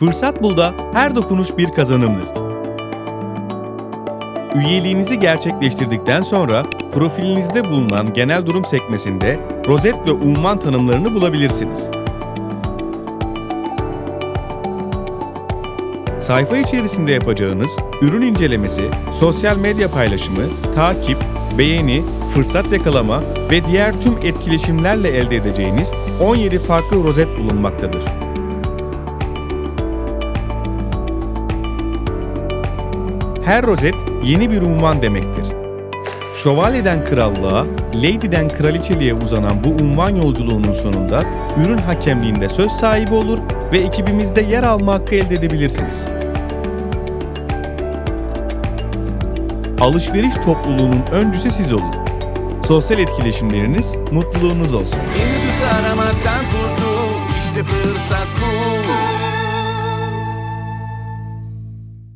Fırsat Bul'da her dokunuş bir kazanımdır. Üyeliğinizi gerçekleştirdikten sonra profilinizde bulunan genel durum sekmesinde rozet ve unvan tanımlarını bulabilirsiniz. Sayfa içerisinde yapacağınız ürün incelemesi, sosyal medya paylaşımı, takip, beğeni, fırsat yakalama ve diğer tüm etkileşimlerle elde edeceğiniz 17 farklı rozet bulunmaktadır. Her rozet yeni bir unvan demektir. Şövalyeden krallığa, Lady'den kraliçeliğe uzanan bu unvan yolculuğunun sonunda ürün hakemliğinde söz sahibi olur ve ekibimizde yer alma hakkı elde edebilirsiniz. Alışveriş topluluğunun öncüsü siz olun. Sosyal etkileşimleriniz mutluluğunuz olsun. En ucuz aramaktan kurtul İşte fırsat